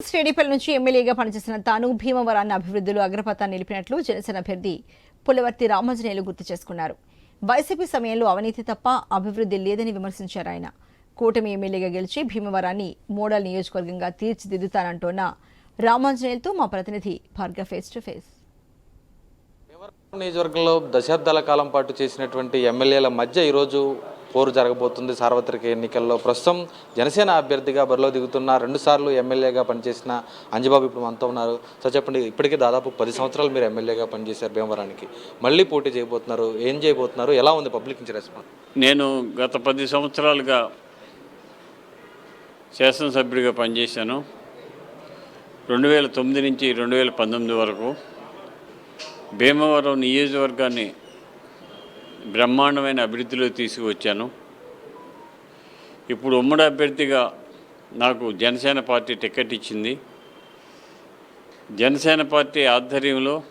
శ్రేణిపల్లి నుంచి ఎమ్మెల్యేగా పనిచేసిన తాను భీమవరాన్ని అభివృద్ధిలో అగ్రపథాన్ని నిలిపినట్లు జనసేన అభ్యర్థి పులవర్తి రామాంజనేయులు గుర్తు చేసుకున్నారు. వైసీపీ సమయంలో అవినీతి తప్ప అభివృద్ధి లేదని విమర్శించారు ఆయన. కూటమి ఎమ్మెల్యేగా గెలిచి భీమవరాన్ని మోడల్ నియోజకవర్గంగా తీర్చిదిద్దుతానంటోన్న రామాంజనేయులతో మా ప్రతినిధి భార్గ ఫేస్ టు ఫేస్ నియోజకవర్గంలో దశాబ్దాల కాలం పాటు చేసినటువంటి ఎమ్మెల్యేల మధ్య ఈరోజు పోరు జరగబోతుంది. సార్వత్రిక ఎన్నికల్లో ప్రస్తుతం జనసేన అభ్యర్థిగా బరిలో దిగుతున్న రెండుసార్లు ఎమ్మెల్యేగా పనిచేసిన అంజబాబు ఇప్పుడు మనతో ఉన్నారు. సో చెప్పండి ఇప్పటికే దాదాపు పది సంవత్సరాలు మీరు ఎమ్మెల్యేగా పనిచేశారు భీమవరానికి. మళ్ళీ పోటీ చేయబోతున్నారు. ఏం చేయబోతున్నారు? ఎలా ఉంది పబ్లిక్ నుంచి రెస్పాన్స్ నేను గత పది సంవత్సరాలుగా శాసనసభ్యుడిగా పనిచేశాను. రెండు వేల తొమ్మిది నుంచి రెండు వేల పంతొమ్మిది వరకు భీమవరం నియోజకవర్గాన్ని బ్రహ్మాండమైన అభివృద్ధిలో తీసుకువచ్చాను. ఇప్పుడు ఉమ్మడి అభ్యర్థిగా నాకు జనసేన పార్టీ టికెట్ ఇచ్చింది. జనసేన పార్టీ ఆధ్వర్యంలో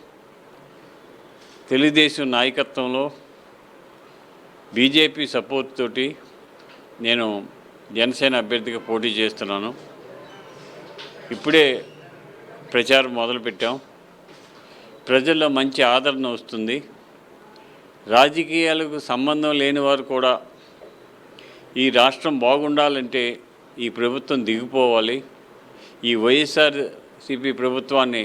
తెలుగుదేశం నాయకత్వంలో బీజేపీ సపోర్ట్ తోటి నేను జనసేన అభ్యర్థిగా పోటీ చేస్తున్నాను. ఇప్పుడే ప్రచారం మొదలుపెట్టాం. ప్రజల్లో మంచి ఆదరణ వస్తుంది. రాజకీయాలకు సంబంధం లేని వారు కూడా ఈ రాష్ట్రం బాగుండాలంటే ఈ ప్రభుత్వం దిగిపోవాలి. ఈ వైఎస్ఆర్ సిపి ప్రభుత్వాన్ని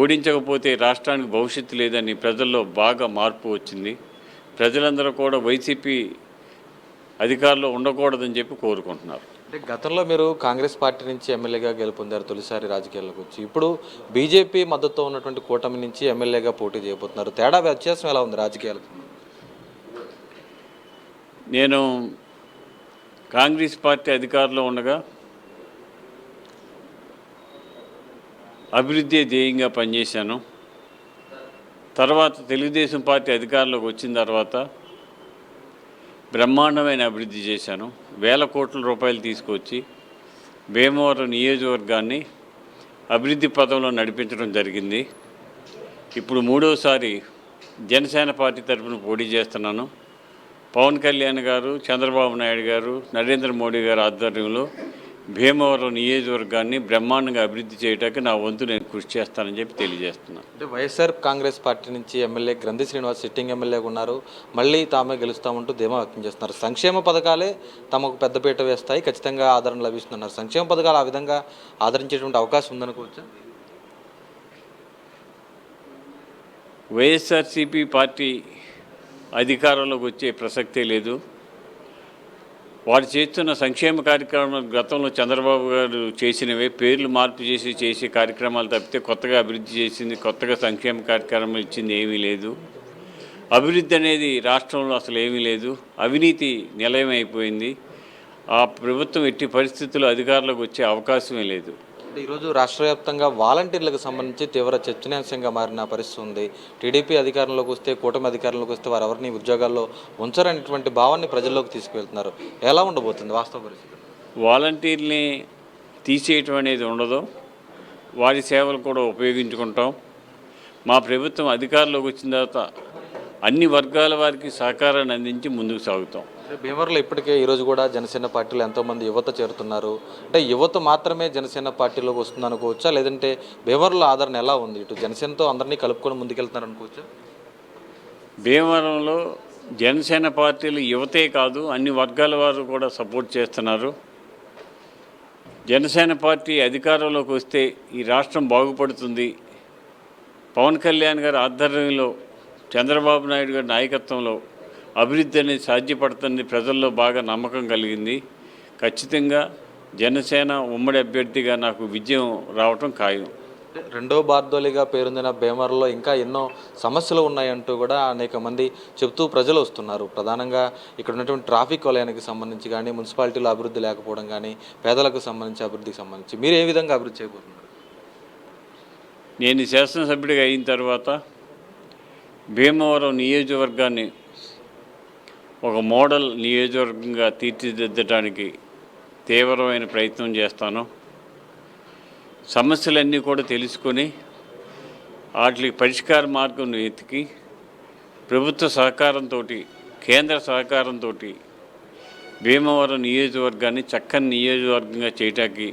ఓడించకపోతే రాష్ట్రానికి భవిష్యత్తు లేదని ప్రజల్లో బాగా మార్పు వచ్చింది. ప్రజలందరూ కూడా వైసీపీ అధికారంలో ఉండకూడదని చెప్పి కోరుకుంటున్నారు. అంటే గతంలో మీరు కాంగ్రెస్ పార్టీ నుంచి ఎమ్మెల్యేగా గెలుపొందారు తొలిసారి రాజకీయాల్లోకి వచ్చి ఇప్పుడు బీజేపీ మద్దతుతో ఉన్నటువంటి కూటమి నుంచి ఎమ్మెల్యేగా పోటీ చేయబోతున్నారు. తేడా వ్యత్యాసం ఎలా ఉంది రాజకీయాలకు? నేను కాంగ్రెస్ పార్టీ అధికారంలో ఉండగా అభివృద్ధి ధ్యేయంగా పనిచేశాను. తర్వాత తెలుగుదేశం పార్టీ అధికారంలోకి వచ్చిన తర్వాత బ్రహ్మాండమైన అభివృద్ధి చేశాను. వేల కోట్ల రూపాయలు తీసుకొచ్చి భీమవరం నియోజకవర్గాన్ని అభివృద్ధి పదంలో నడిపించడం జరిగింది. ఇప్పుడు మూడోసారి జనసేన పార్టీ తరఫున పోటీ చేస్తున్నాను. పవన్ కళ్యాణ్ గారు చంద్రబాబు నాయుడు గారు నరేంద్ర మోడీ గారు ఆధ్వర్యంలో భీమవరం నియోజకవర్గాన్ని బ్రహ్మాండంగా అభివృద్ధి చేయడానికి నా వంతు నేను కృషి చేస్తానని చెప్పి తెలియజేస్తున్నాను అంటే వైఎస్ఆర్ కాంగ్రెస్ పార్టీ నుంచి ఎమ్మెల్యే గ్రంథి శ్రీనివాస్ సిట్టింగ్ ఎమ్మెల్యేగా ఉన్నారు. మళ్ళీ తామే గెలుస్తామంటూ ధీమా వ్యక్తం చేస్తున్నారు. సంక్షేమ పథకాలే తమకు పెద్దపీట వేస్తాయి. ఖచ్చితంగా ఆదరణ లభిస్తున్నారు సంక్షేమ పథకాలు ఆ విధంగా ఆదరించేటువంటి అవకాశం ఉందనుకోవచ్చా వైఎస్ఆర్సీపీ పార్టీ అధికారంలోకి వచ్చే ప్రసక్తే లేదు. వారు చేస్తున్న సంక్షేమ కార్యక్రమాలు గతంలో చంద్రబాబు గారు చేసినవే పేర్లు మార్పు చేసి చేసే కార్యక్రమాలు తప్పితే కొత్తగా అభివృద్ధి చేసింది కొత్తగా సంక్షేమ కార్యక్రమాలు ఇచ్చింది ఏమీ లేదు. అభివృద్ధి అనేది రాష్ట్రంలో అసలు ఏమీ లేదు. అవినీతి నిలయమైపోయింది. ఆ ప్రభుత్వం ఎట్టి పరిస్థితుల్లో అధికారులకు వచ్చే అవకాశమే లేదు. ఈరోజు రాష్ట్ర వ్యాప్తంగా వాలంటీర్లకు సంబంధించి తీవ్ర చర్చనీయాంశంగా మారిన పరిస్థితి ఉంది. టీడీపీ అధికారంలోకి వస్తే కూటమి అధికారంలోకి వస్తే వారు ఎవరిని ఉద్యోగాల్లో ఉంచరనేటువంటి భావాన్ని ప్రజల్లోకి తీసుకువెళ్తున్నారు. ఎలా ఉండబోతుంది వాస్తవ పరిస్థితి? వాలంటీర్ని తీసేయటం అనేది ఉండదు. వారి సేవలు కూడా ఉపయోగించుకుంటాం. మా ప్రభుత్వం అధికారంలోకి వచ్చిన తర్వాత అన్ని వర్గాల వారికి సహకారాన్ని అందించి ముందుకు సాగుతాం. భీమవరంలో ఇప్పటికే ఈరోజు కూడా జనసేన పార్టీలో ఎంతోమంది యువత చేరుతున్నారు. అంటే యువత మాత్రమే జనసేన పార్టీలోకి వస్తుంది అనుకోవచ్చా? లేదంటే భీమవరంలో ఆదరణ ఎలా ఉంది? ఇటు జనసేనతో అందరినీ కలుపుకొని ముందుకెళ్తున్నారు అనుకోవచ్చా? భీమవరంలో జనసేన పార్టీలు యువతే కాదు అన్ని వర్గాల వారు కూడా సపోర్ట్ చేస్తున్నారు. జనసేన పార్టీ అధికారంలోకి వస్తే ఈ రాష్ట్రం బాగుపడుతుంది. పవన్ కళ్యాణ్ గారి ఆధ్వర్యంలో చంద్రబాబు నాయుడు గారి నాయకత్వంలో అభివృద్ధి అనేది సాధ్యపడుతుంది. ప్రజల్లో బాగా నమ్మకం కలిగింది. ఖచ్చితంగా జనసేన ఉమ్మడి అభ్యర్థిగా నాకు విజయం రావటం ఖాయం. రెండో బార్దోలిగా పేరొందిన భీమవరంలో ఇంకా ఎన్నో సమస్యలు ఉన్నాయంటూ కూడా అనేక మంది చెబుతూ ప్రజలు వస్తున్నారు. ప్రధానంగా ఇక్కడ ఉన్నటువంటి ట్రాఫిక్ వలయానికి సంబంధించి కానీ మున్సిపాలిటీలో అభివృద్ధి లేకపోవడం కానీ పేదలకు సంబంధించి అభివృద్ధికి సంబంధించి మీరు ఏ విధంగా అభివృద్ధి చేయబోతున్నారు? నేను శాసనసభ్యుడిగా అయిన తర్వాత భీమవరం నియోజకవర్గాన్ని ఒక మోడల్ నియోజకవర్గంగా తీర్చిదిద్దడానికి తీవ్రమైన ప్రయత్నం చేస్తాను. సమస్యలన్నీ కూడా తెలుసుకొని వాటికి పరిష్కార మార్గం వెతికి ప్రభుత్వ సహకారంతో కేంద్ర సహకారంతో భీమవరం నియోజకవర్గాన్ని చక్కని నియోజకవర్గంగా చేయటానికి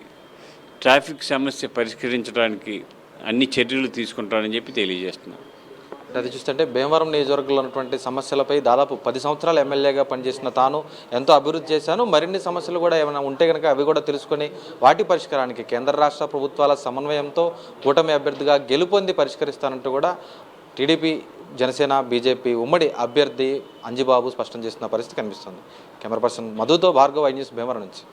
ట్రాఫిక్ సమస్య పరిష్కరించడానికి అన్ని చర్యలు తీసుకుంటానని చెప్పి తెలియజేస్తున్నాను. అది చూస్తుంటే భీమవరం నియోజకవర్గంలో ఉన్నటువంటి సమస్యలపై దాదాపు పది సంవత్సరాలు ఎమ్మెల్యేగా పనిచేసిన తాను ఎంతో అభివృద్ధి చేశాను. మరిన్ని సమస్యలు కూడా ఏమైనా ఉంటే కనుక అవి కూడా తెలుసుకొని వాటి పరిష్కారానికి కేంద్ర రాష్ట్ర ప్రభుత్వాల సమన్వయంతో కూటమి అభ్యర్థిగా గెలుపొంది పరిష్కరిస్తానంటూ కూడా టీడీపీ జనసేన బీజేపీ ఉమ్మడి అభ్యర్థి అంజిబాబు స్పష్టం చేస్తున్న పరిస్థితి కనిపిస్తుంది. కెమెరా పర్సన్ మధుతో భార్గవ్ ఐ న్యూస్ భీమవరం నుంచి.